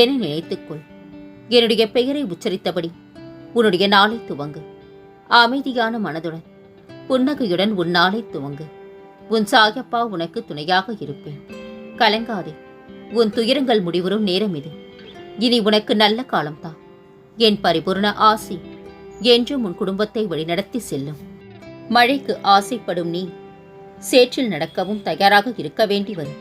என்னை நினைத்துக்கொள். என்னுடைய பெயரை உச்சரித்தபடி உன்னுடைய நாளை துவங்கு. அமைதியான மனதுடன் புன்னகையுடன் உன் நாளை துவங்கு. உன் சாயப்பா உனக்கு துணையாக இருப்பேன். கலங்காதே உன் துயரங்கள் முடிவரும் நேரம் இது. இனி உனக்கு நல்ல காலம்தான் என் பரிபூர்ண ஆசி என்றும் உன் குடும்பத்தை வழிநடத்தி செல்லும். மழைக்கு ஆசைப்படும் நீ சேற்றில் நடக்கவும் தயாராக இருக்க வேண்டி வரும்.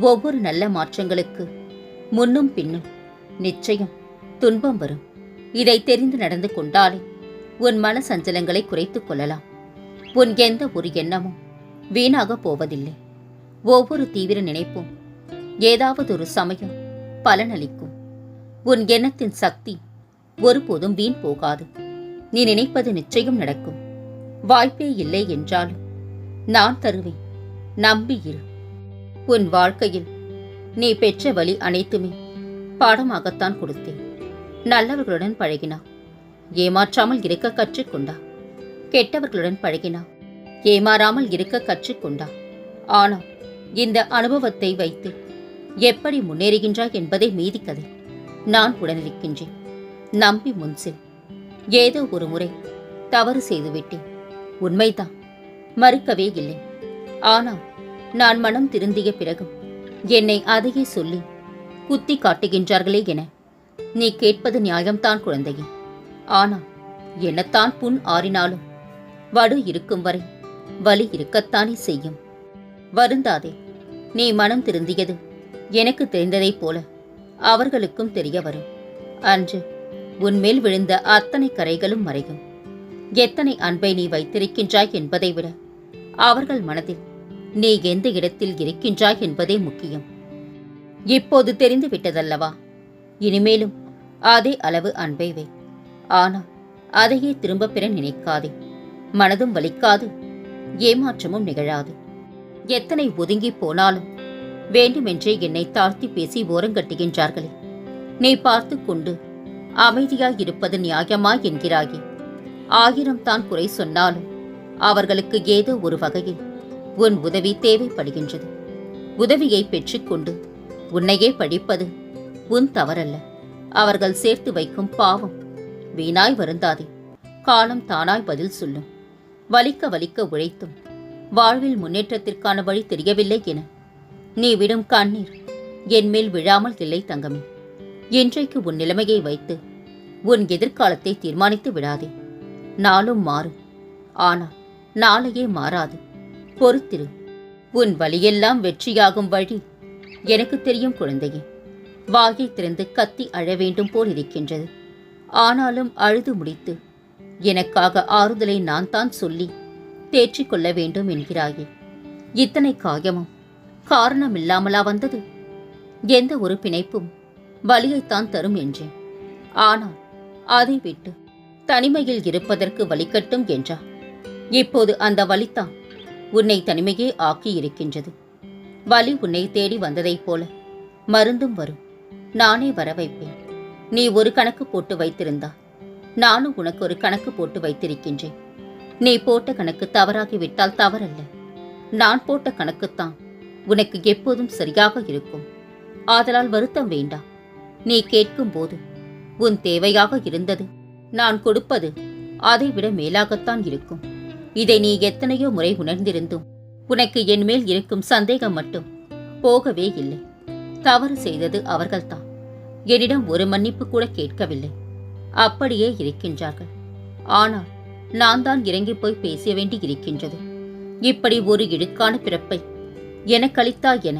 ஒவ்வொரு நல்ல மாற்றங்களுக்கு முன்னும் பின்னும். நிச்சயம் துன்பம் வரும். இதை தெரிந்து நடந்து கொண்டாலே உன் மன சஞ்சலங்களை குறைத்துக் கொள்ளலாம். உன் எந்த ஒரு எண்ணமும் வீணாக போவதில்லை. ஒவ்வொரு தீவிர நினைப்பும் ஏதாவது ஒரு சமயம் பலனளிக்கும். உன் எண்ணத்தின் சக்தி ஒருபோதும் வீண் போகாது. நீ நினைப்பது நிச்சயம் நடக்கும். வாய்ப்பே இல்லை என்றாலும் நான் தருவேன். நம்பியிரு. உன் வாழ்க்கையில் நீ பெற்ற வழி அனைத்துமே பாடமாகத்தான் கொடுத்தேன். நல்லவர்களுடன் பழகினா. ஏமாற்றாமல் இருக்க கற்றுக்கொண்டா. கெட்டவர்களுடன் பழகினா. ஏமாறாமல் இருக்க கற்றுக்கொண்டா. ஆனால் இந்த அனுபவத்தை வைத்து எப்படி முன்னேறுகின்றாய் என்பதை மீதி கதை. நான் உடனிருக்கின்றேன். நம்பி முன்சில் ஏதோ ஒரு முறை தவறு செய்துவிட்டேன். உண்மைதான். மறுக்கவே இல்லை. ஆனால் நான் மனம் திருந்திய பிறகும் என்னை அதையே சொல்லி குத்தி காட்டுகின்றார்களே என. நீ கேட்பது நியாயம்தான் குழந்தையே. ஆனால் என்னத்தான் புண் ஆறினாலும் வடு இருக்கும் வரை வலி இருக்கத்தானே செய்யும். வருந்தாதே நீ மனம் திருந்தியது எனக்கு தெரிந்ததைப் போல அவர்களுக்கும் தெரிய வரும். அன்று உன்மேல் விழுந்த அத்தனை கரைகளும் மறையும். எத்தனை அன்பை நீ வைத்திருக்கின்றாய் என்பதை விட அவர்கள் மனதில் நீ எந்த இடத்தில் இருக்கின்றாய் என்பதே முக்கியம். இப்போது தெரிந்து விட்டதல்லவா இனிமேலும் அதே அளவு அன்பை வை. ஆனால் அதையே திரும்பப் பெற நினைக்காதே. மனதும் வலிக்காது ஏமாற்றமும் நிகழாது. எத்தனை ஒதுங்கி போனாலும் வேண்டுமென்றே என்னை தாழ்த்தி பேசி ஓரங்கட்டுகின்றார்களே நீ பார்த்து கொண்டு அமைதியாயிருப்பது நியாயமா என்கிறாயே. ஆயிரம் தான் குறை சொன்னாலும் அவர்களுக்கு ஏதோ ஒரு வகையில் உன் உதவி தேவைப்படுகின்றது. உதவியை பெற்றுக்கொண்டு உன்னையே படிப்பது உன் தவறல்ல. அவர்கள் சேர்த்து வைக்கும் பாவம் வீணாய் வருந்தாதே. காலம் தானாய் பதில் சொல்லும். வலிக்க வலிக்க உழைத்தும். வாழ்வில் முன்னேற்றத்திற்கான வழி தெரியவில்லை என. நீ விடும் கண்ணீர் என் மேல் விழாமல் இல்லை தங்கமே. இன்றைக்கு உன் நிலைமையை வைத்து உன் எதிர்காலத்தை தீர்மானித்து விடாதே. நாளும் மாறும். ஆனால் நாளையே மாறாது. பொறுத்திரு. உன் வழியெல்லாம் வெற்றியாகும் வழி. எனக்கு தெரியும் குழந்தையே. வாயை திறந்து கத்தி அழ வேண்டும் போல் இருக்கின்றது. ஆனாலும் அழுது முடித்து. எனக்காக ஆறுதலை நான் தான் சொல்லி தேற்றிக் கொள்ள வேண்டும் என்கிறாயே. இத்தனை காயமும் காரணமில்லாமலா வந்தது? எந்த ஒரு பிணைப்பும் வலியைத்தான் தரும் என்றேன் ஆனால் அதை விட்டு தனிமையில் இருப்பதற்கு வலிக்கட்டும் என்றார் இப்போது அந்த வலித்தான் உன்னை தனிமையே ஆக்கி இருக்கின்றது வலி உன்னை தேடி வந்ததைப் போல மருந்தும் வரும். நானே வர வைப்பேன் நீ ஒரு கணக்கு போட்டு வைத்திருந்தா நானும் உனக்கு ஒரு கணக்கு போட்டு வைத்திருக்கின்றேன். நீ போட்ட கணக்கு தவறாகிவிட்டால் தவறல்ல. நான் போட்ட கணக்குத்தான் உனக்கு எப்போதும் சரியாக இருக்கும். ஆதலால் வருத்தம் வேண்டாம் நீ கேட்கும் போது உன் தேவையாக இருந்தது நான் கொடுப்பது அதைவிட மேலாகத்தான் இருக்கும். இதை நீ எத்தனையோ முறை உணர்ந்திருந்தும் உனக்கு என் மேல் இருக்கும் சந்தேகம் மட்டும் போகவே இல்லை. தவறு செய்தது அவர்கள்தான். என்னிடம் ஒரு மன்னிப்பு கூட கேட்கவில்லை. அப்படியே இருக்கின்றார்கள். ஆனால் நான் தான் இறங்கி போய் பேச வேண்டி இருக்கின்றது. இப்படி ஒரு இடுக்கான பிறப்பை எனக்களித்தா என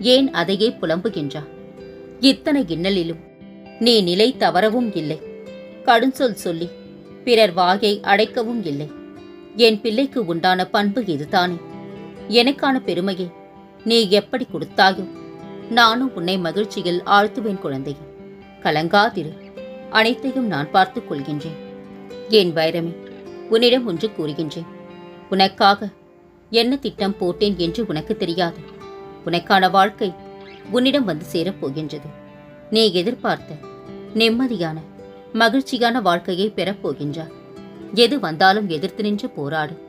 ஏன் அதையே புலம்புகின்றா இத்தனை இன்னலிலும் நீ நிலை தவறவும் இல்லை. கடுஞ்சொல் சொல்லி பிறர் வாயை அடைக்கவும் இல்லை. என் பிள்ளைக்கு உண்டான பண்பு இதுதானே? எனக்கான பெருமையை நீ எப்படி கொடுத்தாயோ நானும் உன்னை மகிழ்ச்சியில் ஆழ்த்துவேன் குழந்தையே. கலங்காதிரு. அனைத்தையும் நான் பார்த்துக் கொள்கின்றேன். என் வைரமே உன்னிடம் ஒன்று கூறுகின்றேன். உனக்காக என்ன திட்டம் போட்டேன் என்று உனக்கு தெரியாது. உனக்கான வாழ்க்கை உன்னிடம் வந்து சேரப் போகின்றது. நீ எதிர்பார்த்த நிம்மதியான மகிழ்ச்சியான வாழ்க்கையை பெறப்போகின்றார் எது வந்தாலும் எதிர்த்து நின்று போராடு.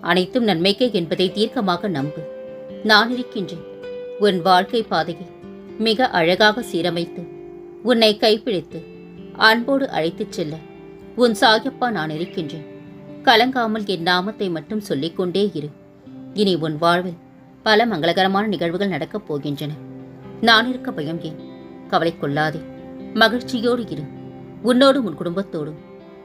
அனைத்தும் நன்மைக்கே என்பதை தீர்க்கமாக நம்பு. நான் இருக்கின்றேன். உன் வாழ்க்கை பாதையை மிக அழகாக சீரமைத்து உன்னை கைப்பிடித்து அன்போடு அழைத்துச் செல்ல உன் சாயப்பா நான் இருக்கின்றேன். கலங்காமல் என் நாமத்தை மட்டும் சொல்லிக்கொண்டே இரு. இனி உன் வாழ்வில் பல மங்களகரமான நிகழ்வுகள் நடக்கப் போகின்றன. நான் இருக்க பயம் ஏன்? கவலை கொள்ளாதே. மகிழ்ச்சியோடு இரு. உன்னோடும் உன் குடும்பத்தோடும்.